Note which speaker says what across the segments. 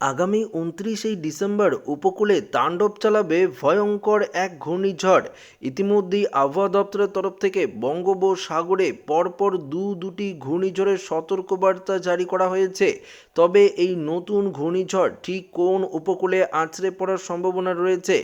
Speaker 1: আগামী উনত্রিশেই ডিসেম্বর উপকূলে তাণ্ডব চালাবে ভয়ঙ্কর এক ঘূর্ণিঝড়। ইতিমধ্যেই আবহাওয়া দপ্তরের তরফ থেকে বঙ্গোপসাগরে পরপর দু দুটি ঘূর্ণিঝড়ের সতর্কবার্তা জারি করা হয়েছে। তবে এই নতুন ঘূর্ণিঝড় ঠিক কোন উপকূলে আছড়ে পড়ার সম্ভাবনা রয়েছে,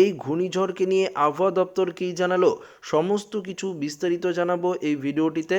Speaker 1: এই ঘূর্ণিঝড়কে নিয়ে আবহাওয়া দপ্তর কী জানালো, সমস্ত কিছু বিস্তারিত জানাব এই ভিডিওটিতে।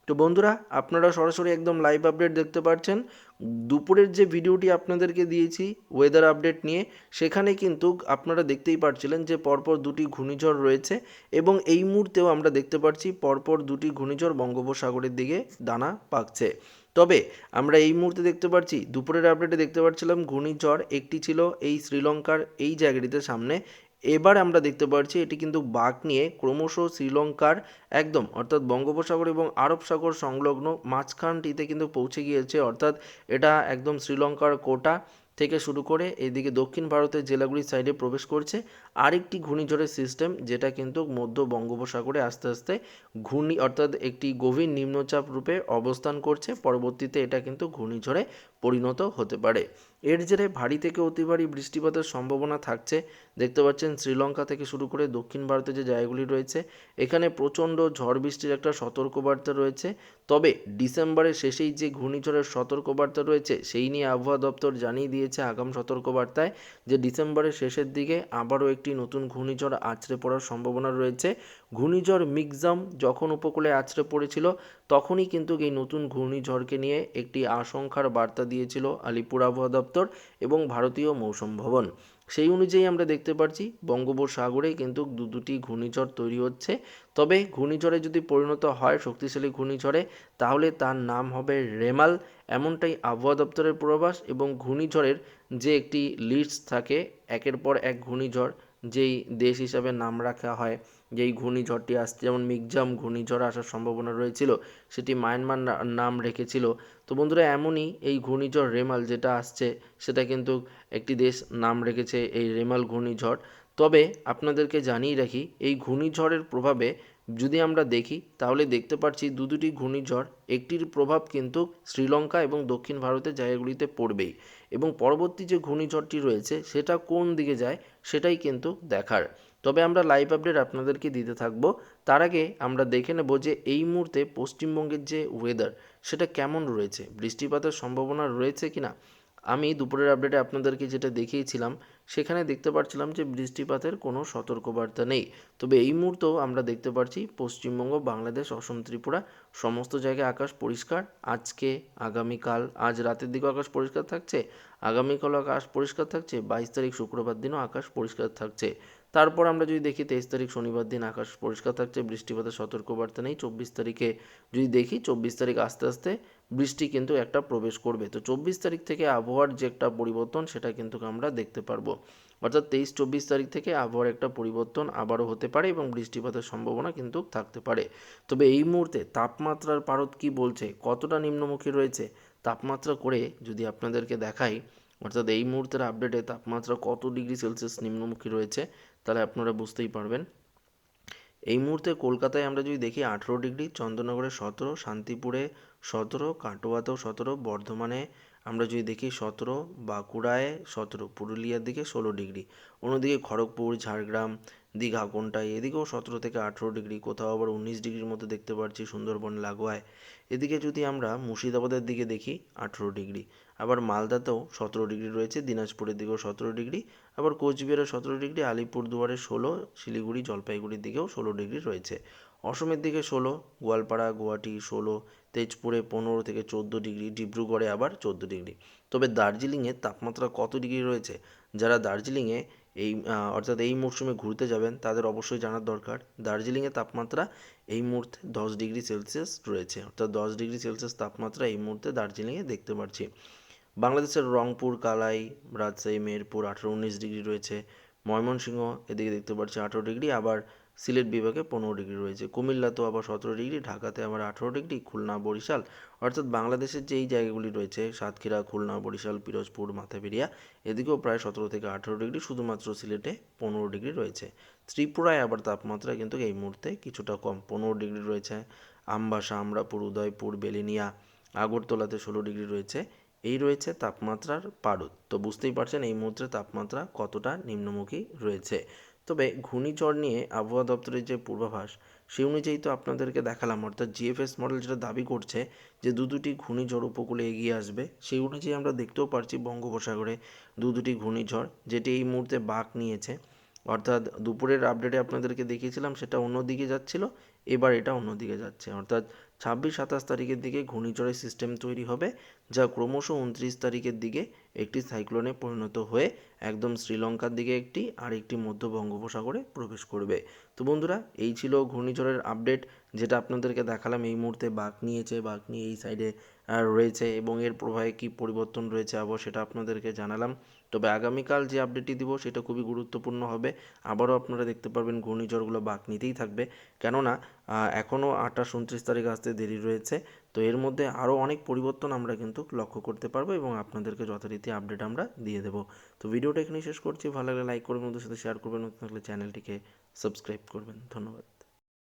Speaker 1: তো বন্ধুরা, আপনারা সরাসরি একদম লাইভ আপডেট দেখতে পাচ্ছেন দুপুরের যে ভিডিওটি আপনাদেরকে দিয়েছি ওয়েদার আপডেট নিয়ে, সেখানে কিন্তু আপনারা দেখতেই পাচ্ছিলেন যে পরপর দুটি ঘূর্ণিঝড় রয়েছে এবং এই মুহূর্তেও আমরা দেখতে পাচ্ছি পরপর দুটি ঘূর্ণিঝড় বঙ্গোপসাগরের দিকে দানা পাকছে। তবে আমরা এই মুহূর্তে দেখতে পাচ্ছি দুপুরের আপডেটে দেখতে পাচ্ছিলাম ঘূর্ণিঝড়, একটি ছিল এই শ্রীলঙ্কার এই জায়গাটিতে সামনে এবার আমরা দেখতে পাচ্ছি এটি কিন্তু বাঘ নিয়ে ক্রমশ শ্রীলঙ্কার একদম, অর্থাৎ বঙ্গোপসাগর এবং আরব সাগর সংলগ্ন মাঝখানটিতে কিন্তু পৌঁছে গিয়েছে, অর্থাৎ এটা একদম শ্রীলঙ্কার কোটা থেকে শুরু করে এদিকে দক্ষিণ ভারতের জেলাগুলির সাইডে প্রবেশ করছে। আরেকটি ঘূর্ণিঝড়ের সিস্টেম যেটা কিন্তু মধ্য বঙ্গোপসাগরে আস্তে আস্তে ঘূর্ণি, অর্থাৎ একটি গভীর নিম্নচাপ রূপে অবস্থান করছে। পরবর্তীতে এটা কিন্তু ঘূর্ণিঝড়ে পরিণত হতে পারে। এর জেরে ভারী থেকে অতি ভারী বৃষ্টিপাতের সম্ভাবনা থাকছে দেখতে পাচ্ছেন শ্রীলঙ্কা থেকে শুরু করে দক্ষিণ ভারতের যে জায়গাগুলি রয়েছে, এখানে প্রচণ্ড ঝড় বৃষ্টির একটা সতর্কবার্তা রয়েছে। তবে ডিসেম্বরের শেষেই যে ঘূর্ণিঝড়ের সতর্কবার্তা রয়েছে, সেই নিয়ে আবহাওয়া দপ্তর জানিয়ে দিয়েছে আগাম সতর্কবার্তায় যে ডিসেম্বরের শেষের দিকে আবারও একটি নতুন ঘূর্ণিঝড় আছড়ে পড়ার সম্ভাবনা রয়েছে। ঘূর্ণিঝড় মিগজাম যখন উপকূলে আছড়ে পড়েছিল, তখনই কিন্তু এই নতুন ঘূর্ণিঝড়কে নিয়ে একটি আশঙ্কার বার্তা দিয়েছিল আলিপুর আবহাওয়া দপ্তর এবং ভারতীয় মৌসুম ভবন। সেই অনুযায়ী আমরা দেখতে পাচ্ছি বঙ্গোপসাগরে কিন্তু দু দুটি ঘূর্ণিঝড় তৈরি হচ্ছে। তবে ঘূর্ণিঝড়ে যদি পরিণত হয়, শক্তিশালী ঘূর্ণিঝড়ে, তাহলে তার নাম হবে রেমাল। এমনটাই আবহাওয়া দপ্তরের পূর্বাভাস এবং ঘূর্ণিঝড়ের যে একটি লিস্ট থাকে, একের পর এক ঘূর্ণিঝড় যেই দেশ হিসাবে নাম রাখা হয়, যেই ঘূর্ণিঝড়টি আসছে যেমন মিগজাম ঘূর্ণিঝড় আসার সম্ভাবনা রয়েছিল, সেটি মায়ানমার নাম রেখেছিল। তো বন্ধুরা, এমনই এই ঘূর্ণিঝড় রেমাল যেটা আসছে, সেটা কিন্তু একটি দেশ নাম রেখেছে এই রেমাল ঘূর্ণিঝড়। তবে আপনাদেরকে জানিয়ে রাখি, এই ঘূর্ণিঝড়ের প্রভাবে যদি আমরা দেখি, তাহলে দেখতে পাচ্ছি দু দুটি ঘূর্ণিঝড়, একটির প্রভাব কিন্তু শ্রীলঙ্কা এবং দক্ষিণ ভারতের জায়গাগুলিতে পড়বেই। এবং পরবর্তী যে ঘূর্ণিঝড়টি রয়েছে, সেটা কোন দিকে যায়, সেটাই কিন্তু দেখার। তবে আমরা লাইভ আপডেট আপনাদেরকে দিতে থাকব। তার আগে আমরা দেখে নেব যে এই মুহূর্তে পশ্চিমবঙ্গের যে ওয়েদার সেটা কেমন রয়েছে? বৃষ্টিপাতের সম্ভাবনা রয়েছে কি না আমি দুপুরের আপডেটে আপনাদেরকে যেটা দেখিয়েছিলাম, সেখানে দেখতে পাচ্ছিলাম যে বৃষ্টিপাতের কোনো সতর্কবার্তা নেই। তবে এই মুহূর্তেও আমরা দেখতে পাচ্ছি পশ্চিমবঙ্গ, বাংলাদেশ, অসম, ত্রিপুরা সমস্ত জায়গায় আকাশ পরিষ্কার। আজকে, আগামীকাল, আজ রাতের দিকেও আকাশ পরিষ্কার থাকছে। আগামীকালও আকাশ পরিষ্কার থাকছে। বাইশ তারিখ শুক্রবার দিনও আকাশ পরিষ্কার থাকছে। তারপর আমরা যদি দেখি তেইশ তারিখ শনিবার দিন আকাশ পরিষ্কার থাকছে, বৃষ্টিপাতের সতর্কবার্তা নেই। চব্বিশ তারিখে যদি দেখি, চব্বিশ তারিখ আস্তে আস্তে বৃষ্টি কিন্তু একটা প্রবেশ করবে। তো চব্বিশ তারিখ থেকে আবহাওয়ার যে একটা পরিবর্তন, সেটা কিন্তু আমরা দেখতে পারব। অর্থাৎ তেইশ, চব্বিশ তারিখ থেকে আবহাওয়ার একটা পরিবর্তন আবারও হতে পারে এবং বৃষ্টিপাতের সম্ভাবনা কিন্তু থাকতে পারে। তবে এই মুহূর্তে তাপমাত্রার পারদ কি বলছে? কতটা নিম্নমুখী রয়েছে? তাপমাত্রা করে যদি আপনাদেরকে দেখাই অর্থাৎ এই মুহূর্তের আপডেটে তাপমাত্রা কত ডিগ্রি সেলসিয়াস নিম্নমুখী রয়েছে, তাহলে আপনারা বুঝতেই পারবেন। এই মুহূর্তে কলকাতায় আমরা যদি দেখি আঠেরো ডিগ্রি চন্দ্রনগরে সতেরো, শান্তিপুরে সতেরো, কাটোয়াতেও সতেরো, বর্ধমানে আমরা যদি দেখি সতেরো, বাঁকুড়ায় সতেরো, পুরুলিয়ার দিকে ষোলো ডিগ্রি অন্যদিকে খড়গপুর, ঝাড়গ্রাম দীঘা কোনটায় এদিকেও সতেরো থেকে আঠেরো ডিগ্রি, কোথাও আবার উনিশ ডিগ্রির মধ্যে দেখতে পাচ্ছি সুন্দরবন লাগোয়ায়। এদিকে যদি আমরা মুর্শিদাবাদের দিকে দেখি, আঠেরো ডিগ্রি। আবার মালদাতেও সতেরো ডিগ্রি রয়েছে, দিনাজপুরের দিকেও সতেরো ডিগ্রি। আবার কোচবিহারে সতেরো ডিগ্রি, আলিপুরদুয়ারে ষোলো, শিলিগুড়ি, জলপাইগুড়ির দিকেও ষোলো ডিগ্রি রয়েছে। অসমের দিকে ষোলো, গোয়ালপাড়া, গুয়াহাটি ষোলো, তেজপুরে পনেরো থেকে চোদ্দ ডিগ্রি, ডিব্রুগড়ে আবার চোদ্দ ডিগ্রি। তবে দার্জিলিংয়ে তাপমাত্রা কত ডিগ্রি রয়েছে? যারা দার্জিলিংয়ে এই অর্থাৎ এই মরশুমে ঘুরতে যাবেন, তাদের অবশ্যই জানার দরকার। দার্জিলিংয়ে তাপমাত্রা এই মুহূর্তে দশ ডিগ্রি সেলসিয়াস রয়েছে, অর্থাৎ দশ ডিগ্রি সেলসিয়াস তাপমাত্রা এই মুহূর্তে দার্জিলিংয়ে দেখতে পাচ্ছি বাংলাদেশের রংপুর, কালাই, রাজশাহী, মেহেরপুর আঠেরো উনিশ ডিগ্রি রয়েছে, ময়মনসিংহ এদিকে দেখতে পাচ্ছি আঠেরো ডিগ্রি, আবার সিলেট বিভাগে পনেরো ডিগ্রি রয়েছে। কুমিল্লাতেও আবার সতেরো ডিগ্রি, ঢাকাতে আবার আঠেরো ডিগ্রি, খুলনা, বরিশাল। অর্থাৎ বাংলাদেশের যে এই জায়গাগুলি রয়েছে, সাতক্ষীরা, খুলনা, বরিশাল, পিরোজপুর মাথাবেরিয়া এদিকেও প্রায় সতেরো থেকে আঠেরো ডিগ্রি, শুধুমাত্র সিলেটে পনেরো ডিগ্রি রয়েছে। ত্রিপুরায় আবার তাপমাত্রা কিন্তু এই মুহূর্তে কিছুটা কম, পনেরো ডিগ্রি রয়েছে। আমবাসা, আমরাপুর, উদয়পুর, বেলিনিয়া, আগরতলাতে ষোলো ডিগ্রি রয়েছে। এই রয়েছে তাপমাত্রার পারদ। তো বুঝতেই পারছেন এই মুহূর্তে তাপমাত্রা কতটা নিম্নমুখী রয়েছে। তবে ঘূর্ণিঝড় নিয়ে আবহাওয়া দপ্তরের যে পূর্বাভাস, সেই অনুযায়ী তো আপনাদেরকে দেখালাম। অর্থাৎ জিএফএস মডেল যেটা দাবি করছে যে দু দুটি ঘূর্ণিঝড় উপকূলে এগিয়ে আসবে, সেই অনুযায়ী আমরা দেখতেও পারছি বঙ্গোপসাগরে দু দুটি ঘূর্ণিঝড়, যেটি এই মুহূর্তে বাঁক নিয়েছে। অর্থাৎ দুপুরের আপডেটে আপনাদেরকে দেখিয়েছিলাম, সেটা অন্যদিকে যাচ্ছিল, এবার এটা অন্যদিকে যাচ্ছে। অর্থাৎ ছাব্বিশ সাতাশ তারিখের দিকে ঘূর্ণিঝড়ের সিস্টেম তৈরি হবে, যা ক্রমশ উনত্রিশ তারিখের দিকে একটি সাইক্লোনে পরিণত হয়ে একদম শ্রীলঙ্কার দিকে একটি আর একটি মধ্য বঙ্গোপসাগরে প্রবেশ করবে। তো বন্ধুরা, এই ছিল ঘূর্ণিঝড়ের আপডেট যেটা আপনাদেরকে দেখালাম, এই মুহূর্তে বাঁক নিয়েছে বাঁক নিয়ে এই সাইডে রয়েছে এবং এর প্রবাহে কী পরিবর্তন রয়েছে আবহাওয়া সেটা আপনাদেরকে জানালাম। তবে আগামীকাল যে আপডেটটি দিব সেটা খুবই গুরুত্বপূর্ণ হবে। আবারও আপনারা দেখতে পারবেন ঘূর্ণিঝড়গুলো বাঁক নিতেই থাকবে। কেননা এখনও আঠাশ, উনত্রিশ তারিখ আসতে দেরি রয়েছে। তো এর মধ্যে আরও অনেক পরিবর্তন আমরা কিন্তু লক্ষ্য করতে পারব এবং আপনাদেরকে যথারীতি আপডেট আমরা দিয়ে দেবো। তো ভিডিওটা এখানেই শেষ করছি। ভালো লাগলে লাইক করবেন ওদের সাথে শেয়ার করবেন, নতুন থাকলে চ্যানেলটিকে সাবস্ক্রাইব করবেন। ধন্যবাদ।